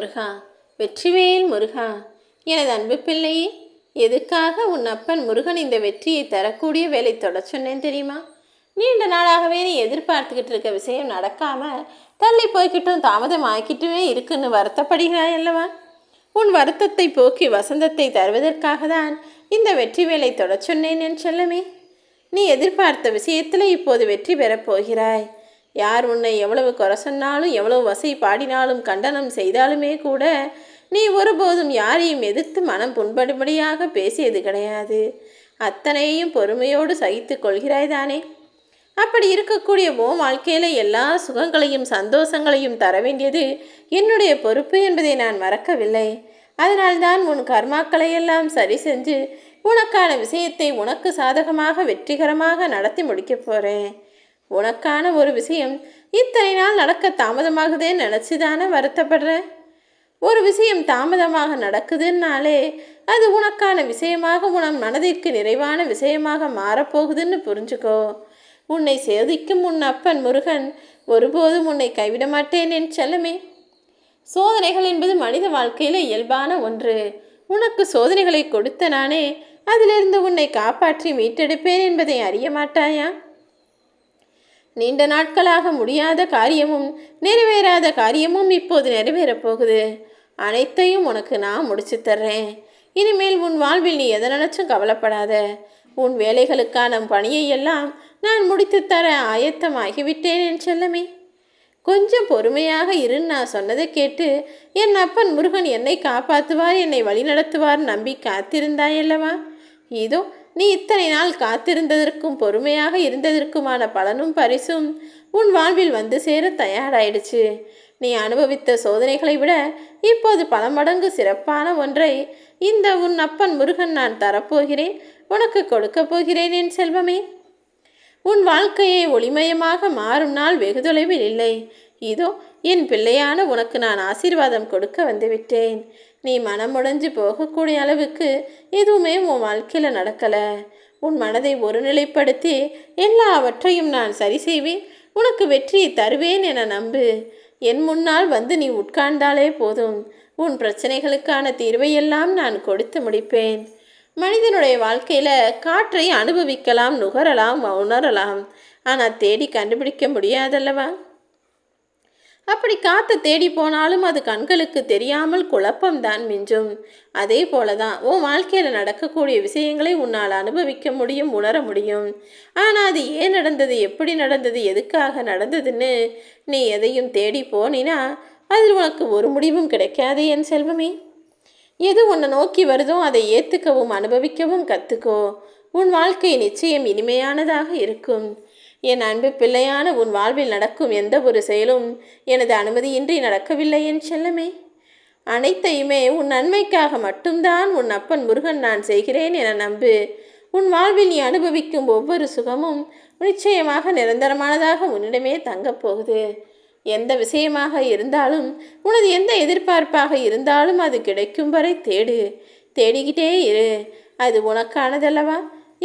முருகா வெற்றிவேல் முருகா எனது அன்பு பிள்ளையே எதுக்காக உன் அப்பன் முருகன் இந்த வெற்றியை தரக்கூடிய வேலை தொட சொன்னேன் தெரியுமா? நீண்ட நாளாகவே நீ எதிர்பார்த்துக்கிட்டு இருக்க விஷயம் நடக்காம தள்ளி போய்கிட்டும் தாமதம் ஆக்கிட்டுமே இருக்குன்னு வருத்தப்படுகிறாய் அல்லவா? உன் வருத்தத்தை போக்கி வசந்தத்தை தருவதற்காக தான் இந்த வெற்றி வேலை தொட சொன்னேன் என் செல்லமே. நீ எதிர்பார்த்த விஷயத்தில் இப்போது வெற்றி பெறப் போகிறாய். யார் உன்னை எவ்வளவு குறை சொன்னாலும் எவ்வளவு வசை பாடினாலும் கண்டனம் செய்தாலுமே கூட நீ ஒருபோதும் யாரையும் எதிர்த்து மனம் புண்படும்படியாக பேசியது கிடையாது. அத்தனையும் பொறுமையோடு சகித்து கொள்கிறாய் தானே அப்படி இருக்கக்கூடிய ஓ வாழ்க்கையில் எல்லா சுகங்களையும் சந்தோஷங்களையும் தர வேண்டியது என்னுடைய பொறுப்பு என்பதை நான் மறக்கவில்லை. அதனால்தான் உன் கர்மாக்களை எல்லாம் சரி செஞ்சு உனக்கான விஷயத்தை உனக்கு சாதகமாக வெற்றிகரமாக நடத்தி முடிக்கப் போகிறேன் உனக்கான ஒரு விஷயம் இத்தனை நாள் நடக்க தாமதமாகுதேன்னு நினச்சி தானே வருத்தப்படுறேன் ஒரு விஷயம் தாமதமாக நடக்குதுன்னாலே அது உனக்கான விஷயமாக உன் மனதிற்கு நிறைவான விஷயமாக மாறப்போகுதுன்னு புரிஞ்சுக்கோ. உன்னை சேதிக்கும் உன் அப்பன் முருகன் ஒருபோதும் உன்னை கைவிட மாட்டேன் என் செல்லமே. சோதனைகள் என்பது மனித வாழ்க்கையில் இயல்பான ஒன்று. உனக்கு சோதனைகளை கொடுத்த நானே அதிலிருந்து உன்னை காப்பாற்றி மீட்டெடுப்பேன் என்பதை அறிய மாட்டாயா? நீண்ட நாட்களாக முடியாத காரியமும் நிறைவேறாத காரியமும் இப்போது நிறைவேறப் போகுது. அனைத்தையும் உனக்கு நான் முடிச்சு தர்றேன். இனிமேல் உன் வாழ்வில் நீ எதை நினச்சும் கவலைப்படாத. உன் வேலைகளுக்கான பணியை எல்லாம் நான் முடித்து தர ஆயத்தமாகிவிட்டேன் என் செல்லமே. கொஞ்சம் பொறுமையாக இருன்னு நான் சொன்னதை கேட்டு என் அப்பன் முருகன் என்னை காப்பாற்றுவார் என்னை வழிநடத்துவார் நம்பி காத்திருந்தாயல்லவா? இதோ நீ இத்தனை நாள் காத்திருந்ததற்கும் பொறுமையாக இருந்ததற்குமான பலனும் பரிசும் உன் வாழ்வில் வந்து சேர தயாராயிடுச்சு. நீ அனுபவித்த சோதனைகளை விட இப்போது பல மடங்கு சிறப்பான ஒன்றை இந்த உன் அப்பன் முருகன் நான் தரப்போகிறேன் உனக்கு கொடுக்கப் போகிறேன் என் செல்வமே. உன் வாழ்க்கையை ஒளிமயமாக மாறும் நாள் வெகு தொலைவில் இல்லை. இதோ என் பிள்ளையான உனக்கு நான் ஆசீர்வாதம் கொடுக்க வந்துவிட்டேன் நீ மனமுடைஞ்சு போகக்கூடிய அளவுக்கு எதுவுமே உன் வாழ்க்கையில் நடக்கலை. உன் மனதை ஒருநிலைப்படுத்தி எல்லாவற்றையும் நான் சரி செய்வேன். உனக்கு வெற்றியை தருவேன் என நம்பு. என் முன்னால் வந்து நீ உட்கார்ந்தாலே போதும். உன் பிரச்சனைகளுக்கான தீர்வையெல்லாம் நான் கொடுத்து முடிப்பேன். மனிதனுடைய வாழ்க்கையில் காற்றை அனுபவிக்கலாம் நுகரலாம் உணரலாம். ஆனால் தேடி கண்டுபிடிக்க முடியாதல்லவா? அப்படி காற்று தேடி போனாலும் அது கண்களுக்கு தெரியாமல் குழப்பம்தான் மிஞ்சும். அதே போல தான் உன் வாழ்க்கையில் நடக்கக்கூடிய விஷயங்களை உன்னால் அனுபவிக்க முடியும் உணர முடியும். ஆனால் அது ஏன் நடந்தது எப்படி நடந்தது எதுக்காக நடந்ததுன்னு நீ எதையும் தேடி போனினா அதில் உனக்கு ஒரு முடிவும் கிடைக்காது என் செல்வமே. எது உன்னை நோக்கி வருதோ அதை ஏற்றுக்கவும் அனுபவிக்கவும் கற்றுக்கோ உன் வாழ்க்கை நிச்சயம் இனிமையானதாக இருக்கும். என் அன்பு பிள்ளையான உன் வாழ்வில் நடக்கும் எந்த ஒரு செயலும் எனது அனுமதியின்றி நடக்கவில்லை என் செல்லமே. அனைத்தையுமே உன் நன்மைக்காக மட்டும்தான் உன் அப்பன் முருகன் நான் செய்கிறேன் என நம்பு. உன் வாழ்வில் நீ அனுபவிக்கும் ஒவ்வொரு சுகமும் நிச்சயமாக நிரந்தரமானதாக உன்னிடமே தங்கப் போகுது. எந்த விஷயமாக இருந்தாலும் உனது எந்த எதிர்பார்ப்பாக இருந்தாலும் அது கிடைக்கும் வரை தேடு. தேடிக்கிட்டே இரு. அது உனக்கானதல்லவா?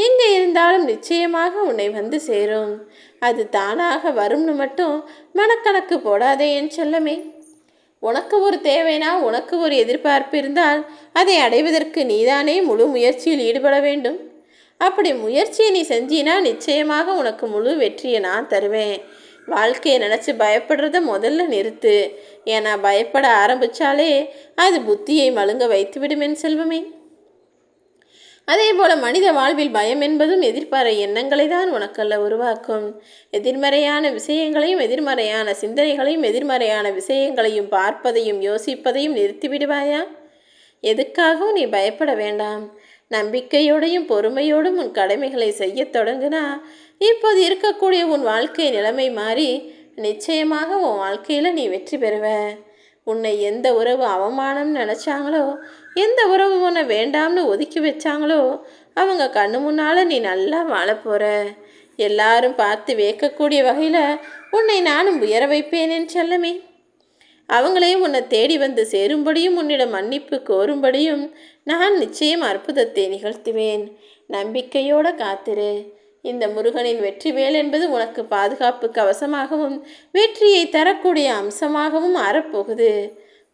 எங்கே இருந்தாலும் நிச்சயமாக உன்னை வந்து சேரும். அது தானாக வரும்னு மட்டும் மனக்கணக்கு போடாதே என் செல்லமே. உனக்கு ஒரு தேவைனா உனக்கு ஒரு எதிர்பார்ப்பு இருந்தால் அதை அடைவதற்கு நீதானே முழு முயற்சியில் ஈடுபட வேண்டும். அப்படி முயற்சியை நீ செஞ்சினா நிச்சயமாக உனக்கு முழு வெற்றியை நான் தருவேன். வாழ்க்கையை நினச்சி பயப்படுறத முதல்ல நிறுத்து. ஏன்னா பயப்பட ஆரம்பித்தாலே அது புத்தியை மழுங்க வைத்துவிடுமேன் செல்வமே. அதே போல மனித வாழ்வில் பயம் என்பதும் எதிர்பார எண்ணங்களை தான் உனக்கல்ல உருவாக்கும். எதிர்மறையான விஷயங்களையும் எதிர்மறையான சிந்தனைகளையும் எதிர்மறையான விஷயங்களையும் பார்ப்பதையும் யோசிப்பதையும் நிறுத்திவிடுவாயா எதுக்காகவும் நீ பயப்பட வேண்டாம். நம்பிக்கையோடையும் பொறுமையோடும் உன் கடமைகளை செய்யத் தொடங்குனா இப்போது இருக்கக்கூடிய உன் வாழ்க்கை நிலைமை மாறி நிச்சயமாக உன் வாழ்க்கையில் நீ வெற்றி பெறுவ. உன்னை எந்த உறவு அவமானம் நினச்சாங்களோ எந்த உறவு உன்னை வேண்டாம்னு ஒதுக்கி வச்சாங்களோ அவங்க கண்ணு முன்னால் நீ நல்லா வாழ போகிற எல்லாரும் பார்த்து வேக்கக்கூடிய வகையில் உன்னை நானும் உயர வைப்பேனேன் செல்லமே. அவங்களே உன்னை தேடி வந்து சேரும்படியும் உன்னிடம் மன்னிப்பு கோரும்படியும் நான் நிச்சயம் அற்புதத்தை நிகழ்த்துவேன். நம்பிக்கையோடு காத்திரு. இந்த முருகனின் வெற்றிவேல் என்பது உனக்கு பாதுகாப்பு கவசமாகவும் வெற்றியை தரக்கூடிய அம்சமாகவும் மாறப்போகுது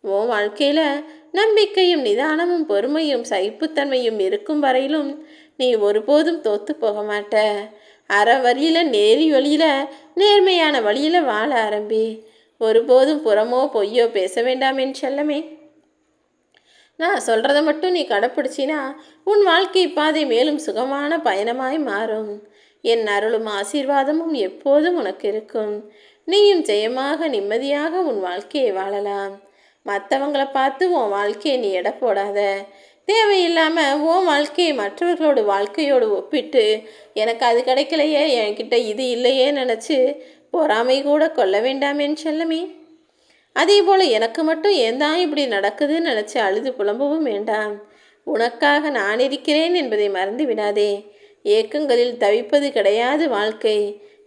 உன் வாழ்க்கையில் நம்பிக்கையும் நிதானமும் பொறுமையும் சகிப்புத்தன்மையும் இருக்கும் வரையிலும் நீ ஒருபோதும் தோத்து போக மாட்ட. அற வழியில் நேரி வழியில் நேர்மையான வழியில் வாழ ஆரம்பி. ஒருபோதும் புறமோ பொய்யோ பேச வேண்டாம் என் செல்லமே. நான் சொல்கிறத மட்டும் நீ கடைப்பிடிச்சினா உன் வாழ்க்கை பாதை மேலும் சுகமான பயணமாய் மாறும். என் அருளும் ஆசீர்வாதமும் எப்போதும் உனக்கு இருக்கும். நீயும் ஜெயமாக நிம்மதியாக உன் வாழ்க்கையை வாழலாம். மற்றவங்கள பார்த்து உன் வாழ்க்கையை நீ எடை போடாத. தேவையில்லாமல் உன் வாழ்க்கையை மற்றவர்களோட வாழ்க்கையோடு ஒப்பிட்டு எனக்கு அது கிடைக்கலையே என்கிட்ட இது இல்லையே நினச்சி பொறாமை கூட கொள்ள வேண்டாமேன்னு சொல்லமே. அதே போல் எனக்கு மட்டும் ஏன் தான் இப்படி நடக்குதுன்னு நினச்சி அழுது புலம்பவும் வேண்டாம் உனக்காக நான் இருக்கிறேன் என்பதை மறந்து விடாதே. ஏக்கங்களில் தவிப்பது கிடையாது வாழ்க்கை.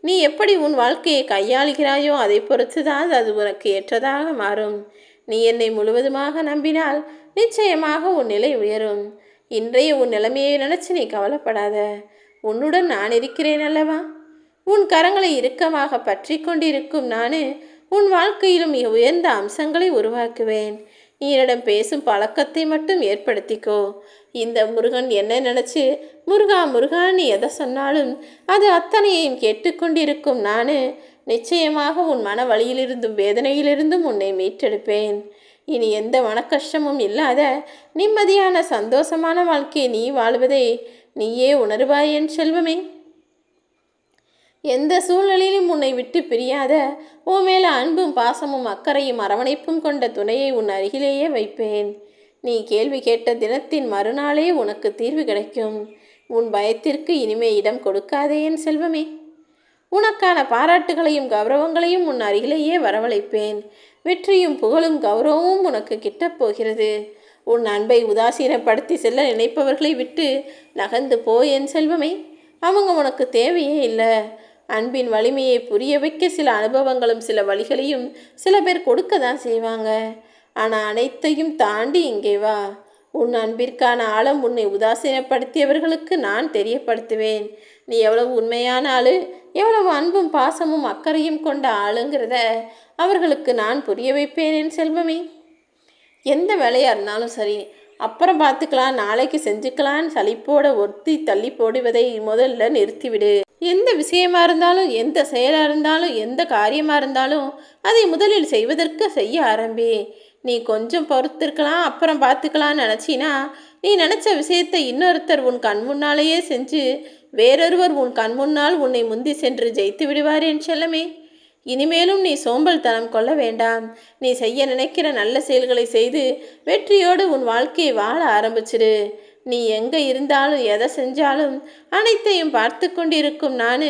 நீ எப்படி உன் வாழ்க்கையை கையாளுகிறாயோ அதை பொறுத்துதான் அது உனக்கு ஏற்றதாக மாறும். நீ என்னை முழுவதுமாக நம்பினால் நிச்சயமாக உன் நிலை உயரும். இன்றைய உன் நிலைமையை நினச்சி நீ கவலைப்படாத. உன்னுடன் நான் இருக்கிறேன் அல்லவா? உன் கரங்களை இறுக்கமாக பற்றி கொண்டிருக்கும் நான் உன் வாழ்க்கையிலும் மிக உயர்ந்த அம்சங்களை உருவாக்குவேன். நீ என்னிடம் பேசும் பழக்கத்தை மட்டும் ஏற்படுத்திக்கோ. இந்த முருகன் என்ன நினச்சி முருகா முருகான்னு எதை சொன்னாலும் அது அத்தனையையும் கேட்டுக்கொண்டிருக்கும் நான். நிச்சயமாக உன் மன வழியிலிருந்தும் வேதனையிலிருந்தும் உன்னை மீட்டெடுப்பேன். இனி எந்த மனக்கஷ்டமும் இல்லாத நிம்மதியான சந்தோஷமான வாழ்க்கையை நீ வாழ்வதை நீயே உணர்வாய் என் செல்வமே. எந்த சூழ்நிலையிலும் உன்னை விட்டு பிரியாத உன் மேல அன்பும் பாசமும் அக்கறையும் அரவணைப்பும் கொண்ட துணையை உன் அருகிலேயே வைப்பேன். நீ கேள்வி கேட்ட தினத்தின் மறுநாளே உனக்கு தீர்வு கிடைக்கும். உன் பயத்திற்கு இனிமே இடம் கொடுக்காதே என் செல்வமே. உனக்கான பாராட்டுகளையும் கௌரவங்களையும் உன் அருகிலேயே வரவழைப்பேன். வெற்றியும் புகழும் கௌரவமும் உனக்கு கிட்டப் போகிறது. உன் அன்பை உதாசீனப்படுத்தி செல்ல நினைப்பவர்களை விட்டு நகர்ந்து போ என் செல்வமே. அவங்க உனக்கு தேவையே இல்லை. அன்பின் வலிமையை புரிய வைக்க சில அனுபவங்களும் சில வழிகளையும் சில பேர் கொடுக்க தான் செய்வாங்க. ஆனால் அனைத்தையும் தாண்டி இங்கே வா. உன் அன்பிற்கான ஆழம் உன்னை உதாசீனப்படுத்தியவர்களுக்கு நான் தெரியப்படுத்துவேன். நீ எவ்வளவு உண்மையான ஆளு எவ்வளவு அன்பும் பாசமும் அக்கறையும் கொண்ட ஆளுங்கிறத அவர்களுக்கு நான் புரிய வைப்பேன் என் செல்வமே. எந்த வேலையாக இருந்தாலும் சரி அப்புறம் பார்த்துக்கலாம் நாளைக்கு செஞ்சுக்கலான்னு சலிப்போட ஒத்தி தள்ளி போடுவதை முதல்ல நிறுத்திவிடு. எந்த விஷயமா இருந்தாலும் எந்த செயலாக இருந்தாலும் எந்த காரியமாக இருந்தாலும் அதை முதலில் செய்வதற்கு செய்ய ஆரம்பி. நீ கொஞ்சம் பொறுத்திருக்கலாம் அப்புறம் பார்த்துக்கலான்னு நினச்சினா நீ நினச்ச விஷயத்தை இன்னொருத்தர் உன் கண் முன்னாலேயே செஞ்சு வேறொருவர் உன் கண் முன்னால் உன்னை முந்தி சென்று ஜெயித்து விடுவார் என் செல்லமே. இனிமேலும் நீ சோம்பல் தனம் கொள்ள வேண்டாம். நீ செய்ய நினைக்கிற நல்ல செயல்களை செய்து வெற்றியோடு உன் வாழ்க்கையை வாழ ஆரம்பிச்சிடு நீ எங்கே இருந்தாலும் எதை செஞ்சாலும் அனைத்தையும் பார்த்து கொண்டிருக்கும் நான்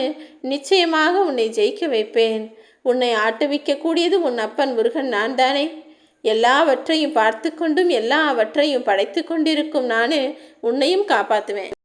நிச்சயமாக உன்னை ஜெயிக்க வைப்பேன். உன்னை ஆட்டுவிக்கக்கூடியது உன் அப்பன் முருகன் நான் தானே எல்லாவற்றையும் பார்த்து கொண்டும் எல்லாவற்றையும் படைத்து கொண்டிருக்கும் நான் உன்னையும் காப்பாற்றுவேன்